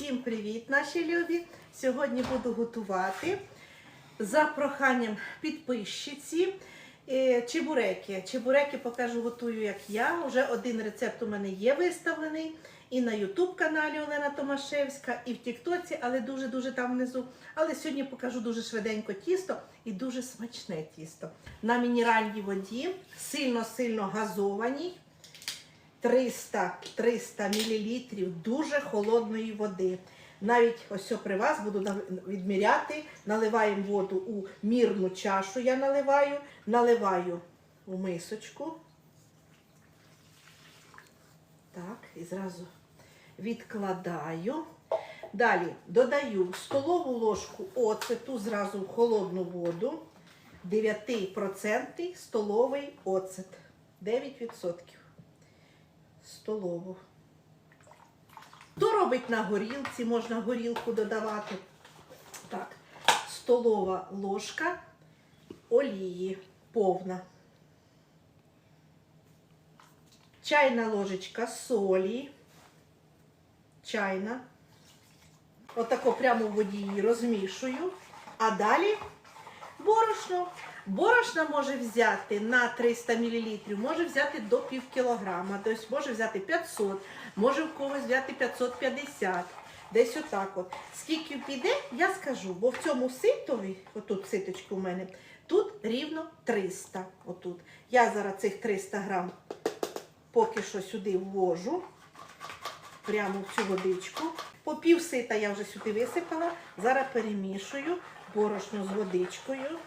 Всім привіт, наші любі! Сьогодні буду готувати за проханням підписчиці е, чебуреки. Чебуреки покажу, готую, як я. Уже один рецепт у мене є виставлений і на YouTube каналі Олена Томашевська, і в Тіктоці, але дуже-дуже там внизу. Але сьогодні покажу дуже швиденько тісто і дуже смачне тісто. На мінеральній воді, сильно-сильно газованій. 300 300 мл дуже холодної води. Навіть ось при вас буду відміряти. Наливаємо воду у мірну чашу. Я наливаю, наливаю у мисочку. Так, і зразу відкладаю. Далі додаю столову ложку оцету зразу в холодну воду. 9% столовий оцет. 9% столову. Хто робить на горілці, можна горілку додавати. Так, столова ложка олії повна. Чайна ложечка солі. Чайна. Отако прямо в воді її розмішую. А далі борошно. Борошна може взяти на 300 мл, може взяти до пів кілограма, тобто може взяти 500, може в когось взяти 550. Десь отак от. Скільки піде, я скажу, бо в цьому ситові, отут ситочку в мене, тут рівно 300. Отут. Я зараз цих 300 грам поки що сюди ввожу, прямо в цю водичку. По сита я вже сюди висипала. Зараз перемішую борошно з водичкою.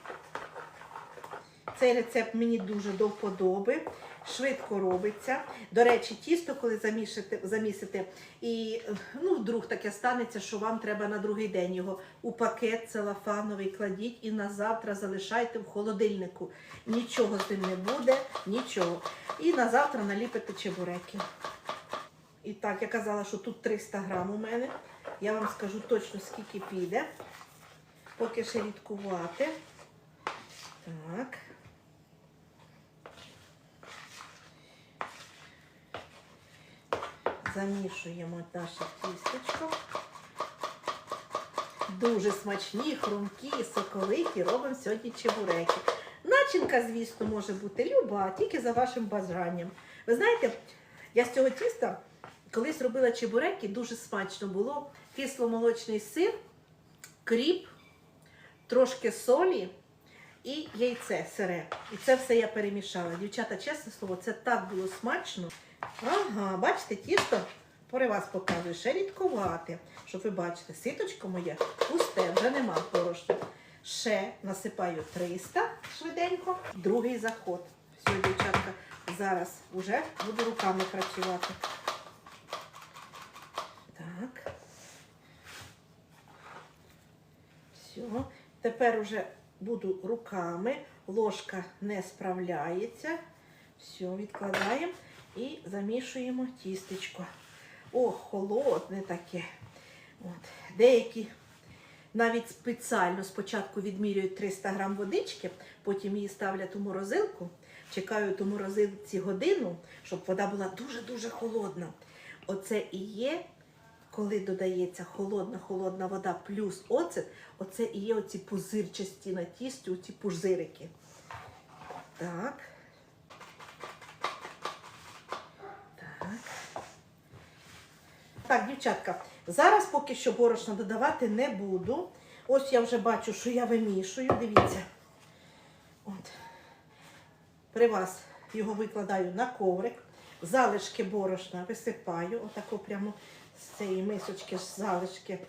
Цей рецепт мені дуже до вподоби, швидко робиться. До речі, тісто, коли замішите, замісите, і ну, вдруг таке станеться, що вам треба на другий день його у пакет целофановий кладіть і на завтра залишайте в холодильнику. Нічого з ним не буде, нічого. І на завтра наліпите чебуреки. І так, я казала, що тут 300 грам у мене. Я вам скажу точно, скільки піде. Поки ще рідкувати. Так. Замішуємо наше тістечко. Дуже смачні, хрумкі, соковиті. Робимо сьогодні чебуреки. Начинка, звісно, може бути люба, тільки за вашим бажанням. Ви знаєте, я з цього тіста колись робила чебуреки, дуже смачно було. Кисломолочний сир, кріп, трошки солі і яйце сире. І це все я перемішала. Дівчата, чесне слово, це так було смачно. Ага, бачите, тісто при вас показую, ще рідкувати. Щоб ви бачите, ситочко моє пусте, вже нема порошку. Ще насипаю 300 швиденько, другий заход. Все, дівчатка, зараз вже буду руками працювати. Так. Все. Тепер уже буду руками. Ложка не справляється. Все, відкладаємо і замішуємо тістечко. О, холодне таке. От. Деякі навіть спеціально спочатку відмірюють 300 грам водички, потім її ставлять у морозилку, чекають у морозилці годину, щоб вода була дуже-дуже холодна. Оце і є, коли додається холодна холодна вода плюс оцет, оце і є оці пузирчасті на тісті, оці пузирики. Так. Так. Так, дівчатка, зараз поки що борошна додавати не буду. Ось я вже бачу, що я вимішую. Дивіться. От. При вас його викладаю на коврик. Залишки борошна висипаю. Отако прямо з цієї мисочки ж залишки.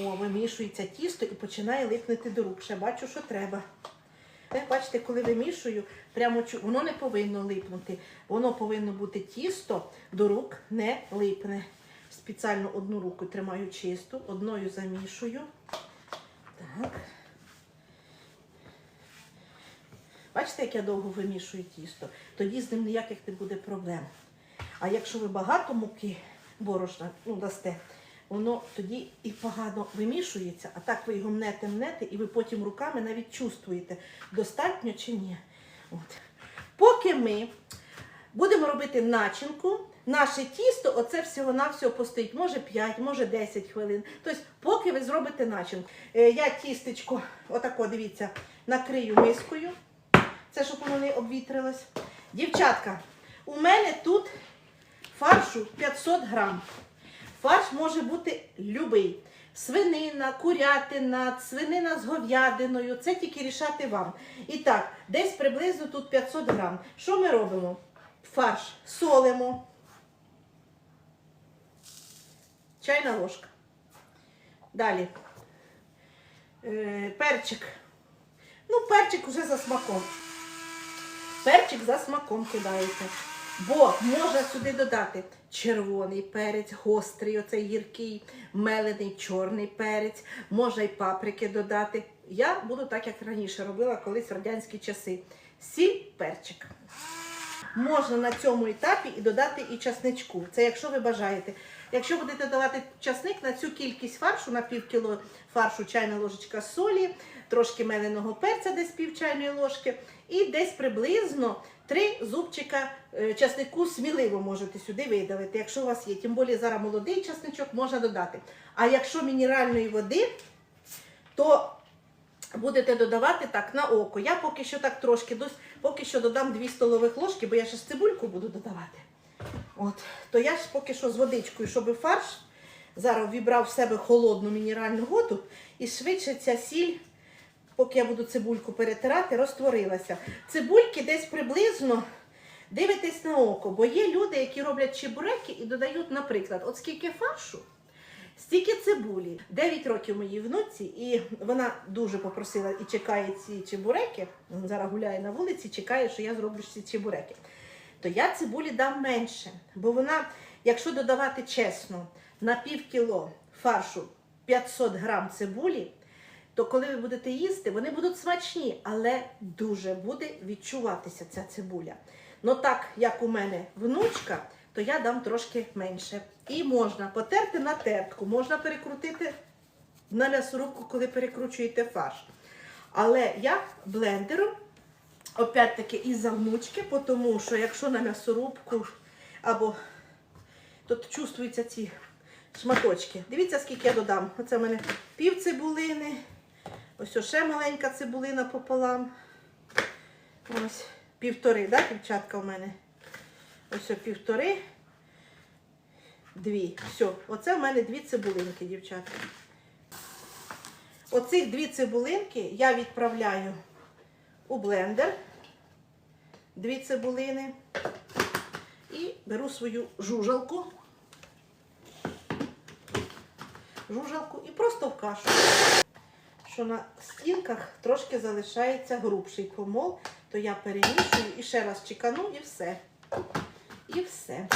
О, вимішується тісто і починає липнути до рук. Ще бачу, що треба. Бачите, коли вимішую, прямо воно не повинно липнути. Воно повинно бути тісто до рук не липне. Спеціально одну руку тримаю чисту, одною замішую. Так. Бачите, як я довго вимішую тісто? Тоді з ним ніяких не буде проблем. А якщо ви багато муки борошна ну, дасте, воно тоді і погано вимішується, а так ви його мнете, мнете, і ви потім руками навіть чувствуєте, достатньо чи ні. От. Поки ми будемо робити начинку наше тісто, оце всього-навсього постоїть. Може 5, може 10 хвилин. Тобто, поки ви зробите начинку. Е, Я тістечко, отако, дивіться, накрию мискою. Це щоб воно не обвітрилось. Дівчатка, у мене тут фаршу 500 грам. Фарш може бути любий. Свинина, курятина, свинина з говядиною. Це тільки рішати вам. І так, десь приблизно тут 500 грам. Що ми робимо? Фарш солимо. Чайна ложка. Далі. Е, перчик. Ну, перчик вже за смаком. Перчик за смаком кидаєте. Бо можна сюди додати червоний перець, гострий, оцей гіркий, мелений чорний перець, можна й паприки додати. Я буду так, як раніше робила колись в радянські часи. Сіль, перчик. Можна на цьому етапі і додати і часничку. Це якщо ви бажаєте. Якщо будете давати часник на цю кількість фаршу, на пів кіло фаршу чайна ложечка солі, трошки меленого перця, десь пів чайної ложки, і десь приблизно три зубчика е, часнику сміливо можете сюди видавити, якщо у вас є. Тим більше зараз молодий часничок можна додати. А якщо мінеральної води, то будете додавати так на око. Я поки що так трошки, поки що додам 2 столових ложки, бо я ще ж цибульку буду додавати. От, то я ж поки що з водичкою, щоб фарш зараз вібрав в себе холодну мінеральну воду, і швидше ця сіль, поки я буду цибульку перетирати, розтворилася. Цибульки десь приблизно дивитесь на око, бо є люди, які роблять чебуреки і додають, наприклад, от скільки фаршу, стільки цибулі. 9 років моїй внуці, і вона дуже попросила і чекає ці чебуреки. Зараз гуляє на вулиці, чекає, що я зроблю ці чебуреки то я цибулі дам менше. Бо вона, якщо додавати чесно, на пів кіло фаршу 500 грам цибулі, то коли ви будете їсти, вони будуть смачні, але дуже буде відчуватися ця цибуля. Ну так, як у мене внучка, то я дам трошки менше. І можна потерти на тертку, можна перекрутити на м'ясорубку, коли перекручуєте фарш. Але я блендером опять-таки із-за внучки, тому що якщо на м'ясорубку або тут чувствуються ці шматочки. Дивіться, скільки я додам. Оце в мене пів цибулини. Ось ще маленька цибулина пополам. Ось півтори, да, дівчатка в мене? Ось півтори. Дві. Все, оце в мене дві цибулинки, дівчатка. Оцих дві цибулинки я відправляю у блендер, дві цибулини і беру свою жужалку. Жужалку і просто в кашу. Що на стінках трошки залишається грубший помол, то я перемішую і ще раз чекану і все. І все.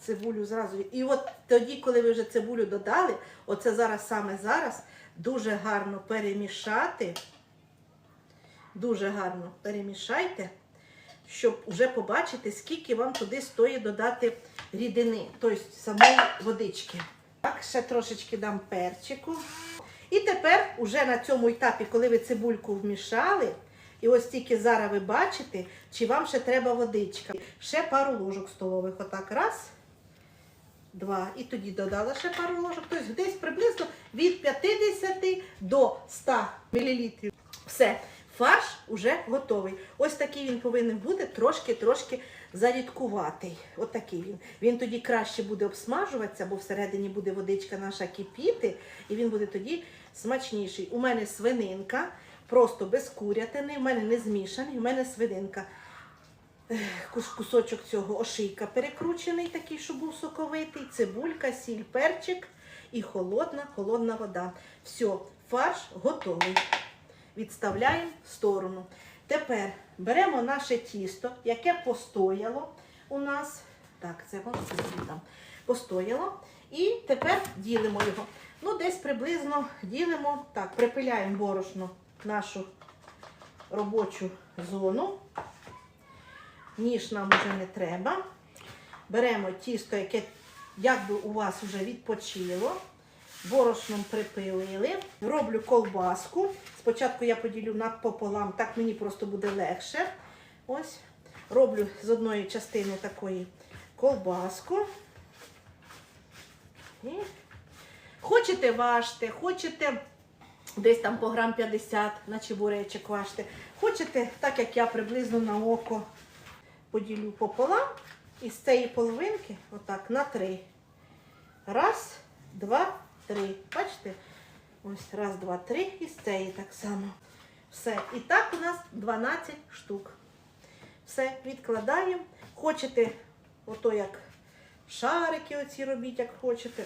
Цибулю зразу. І от тоді, коли ви вже цибулю додали, оце зараз саме зараз дуже гарно перемішати. Дуже гарно перемішайте, щоб вже побачити, скільки вам туди стоїть додати рідини, тобто самої водички. Так, ще трошечки дам перчику. І тепер, уже на цьому етапі, коли ви цибульку вмішали, і ось тільки зараз ви бачите, чи вам ще треба водичка. Ще пару ложок столових. Отак, раз, два. І тоді додала ще пару ложок. Тобто десь приблизно від 50 до 100 мл. Все. Фарш вже готовий. Ось такий він повинен бути трошки-трошки зарідкуватий. От такий він. Він тоді краще буде обсмажуватися, бо всередині буде водичка наша кипіти, і він буде тоді смачніший. У мене свининка, просто без курятини, у мене не змішаний, у мене свининка. Кусочок цього ошийка перекручений, такий, щоб був соковитий, цибулька, сіль, перчик і холодна, холодна вода. Все, фарш готовий відставляємо в сторону. Тепер беремо наше тісто, яке постояло у нас. Так, це там постояло. І тепер ділимо його. Ну, десь приблизно ділимо, так, припиляємо борошно нашу робочу зону. Ніж нам вже не треба. Беремо тісто, яке якби у вас вже відпочило. Борошном припилили. Роблю колбаску. Спочатку я поділю напополам, так мені просто буде легше. Ось. Роблю з одної частини такої ковбаску. І хочете важте, хочете десь там по грам 50 на чебуречок важте. Хочете, так як я приблизно на око поділю пополам і з цієї половинки, отак, на три. Раз, два, три. Бачите? Ось раз, два, три. І з цієї так само. Все. І так у нас 12 штук. Все, відкладаємо. Хочете, ото як шарики оці робіть, як хочете.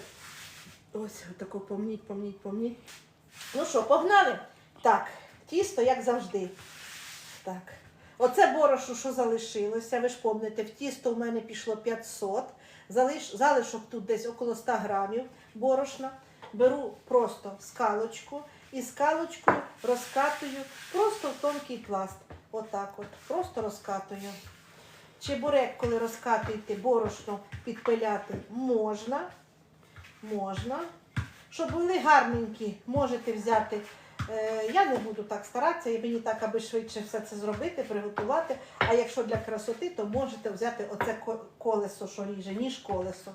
Ось отако помніть, помніть, помніть. Ну що, погнали? Так, тісто, як завжди. Так. Оце борошно, що залишилося. Ви ж пам'ятаєте, в тісто в мене пішло 500. Залиш, залишок тут десь около 100 грамів борошна. Беру просто скалочку і скалочкою розкатую просто в тонкий пласт. Отак от. Просто розкатую. Чебурек, коли розкатуєте борошно, підпиляти можна. Можна. Щоб були гарненькі, можете взяти. Е, я не буду так старатися, і мені так, аби швидше все це зробити, приготувати. А якщо для красоти, то можете взяти оце колесо, що ріже, ніж колесо.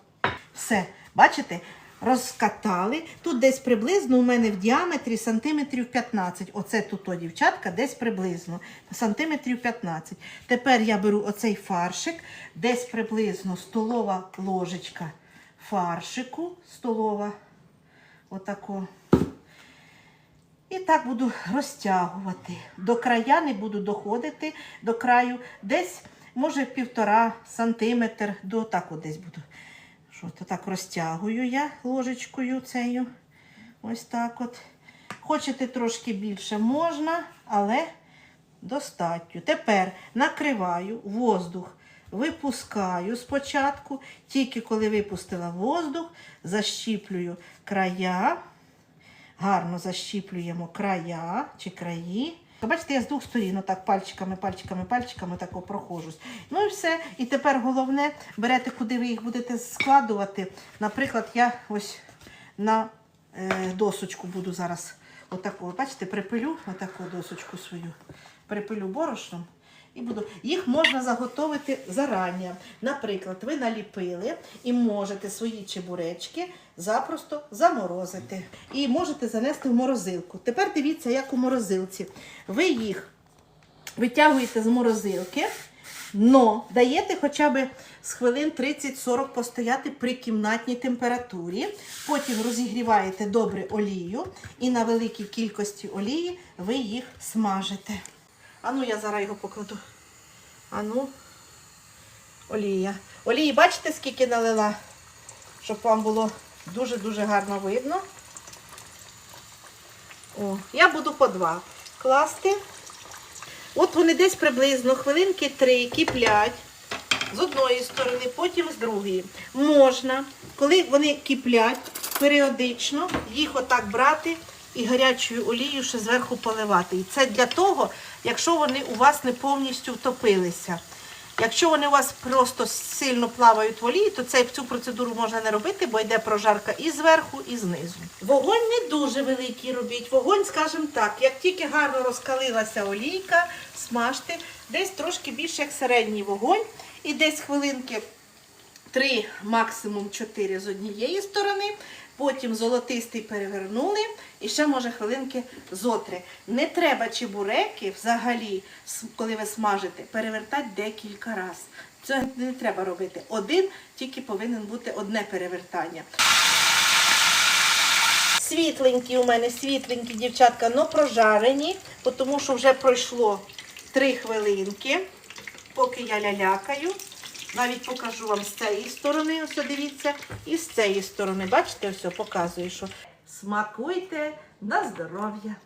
Все, бачите? Розкатали. Тут десь приблизно у мене в діаметрі сантиметрів 15. Оце тут, о, дівчатка, десь приблизно сантиметрів 15. Тепер я беру оцей фаршик, десь приблизно столова ложечка фаршику, столова, отако. І так буду розтягувати. До края не буду доходити, до краю десь, може, півтора сантиметр, до так десь буду. Що, то так розтягую я ложечкою цею. Ось так от. Хочете трошки більше можна, але достатньо. Тепер накриваю воздух, випускаю спочатку, тільки коли випустила воздух, защіплюю края, гарно защіплюємо края чи краї. Бачите, я з двох сторін, отак пальчиками, пальчиками, пальчиками так прохожусь. Ну і все. І тепер головне, берете, куди ви їх будете складувати. Наприклад, я ось на е, досочку буду зараз отаку, бачите, припилю отаку досочку свою, припилю борошном. І буду. Їх можна заготовити зарані. Наприклад, ви наліпили і можете свої чебуречки запросто заморозити. І можете занести в морозилку. Тепер дивіться, як у морозилці. Ви їх витягуєте з морозилки, но даєте хоча б з хвилин 30-40 постояти при кімнатній температурі. Потім розігріваєте добре олію і на великій кількості олії ви їх смажите. А ну я зараз його покладу. А ну, олія. Олії, бачите, скільки налила? Щоб вам було дуже-дуже гарно видно. О, я буду по два класти. От вони десь приблизно хвилинки три киплять з одної сторони, потім з другої. Можна, коли вони киплять, періодично їх отак брати і гарячою олією ще зверху поливати. І це для того, якщо вони у вас не повністю втопилися. Якщо вони у вас просто сильно плавають в олії, то цей, цю процедуру можна не робити, бо йде прожарка і зверху, і знизу. Вогонь не дуже великий робіть. Вогонь, скажімо так, як тільки гарно розкалилася олійка, смажте, десь трошки більше як середній вогонь, і десь хвилинки 3, максимум 4 з однієї сторони, потім золотистий перевернули і ще, може, хвилинки зотри. Не треба чебуреки взагалі, коли ви смажите, перевертати декілька разів. Це не треба робити. Один тільки повинен бути одне перевертання. Світленькі у мене, світленькі дівчатка, но прожарені, тому що вже пройшло 3 хвилинки, поки я лялякаю. Навіть покажу вам з цієї сторони, ось дивіться, і з цієї сторони. Бачите, ось показую, що смакуйте на здоров'я.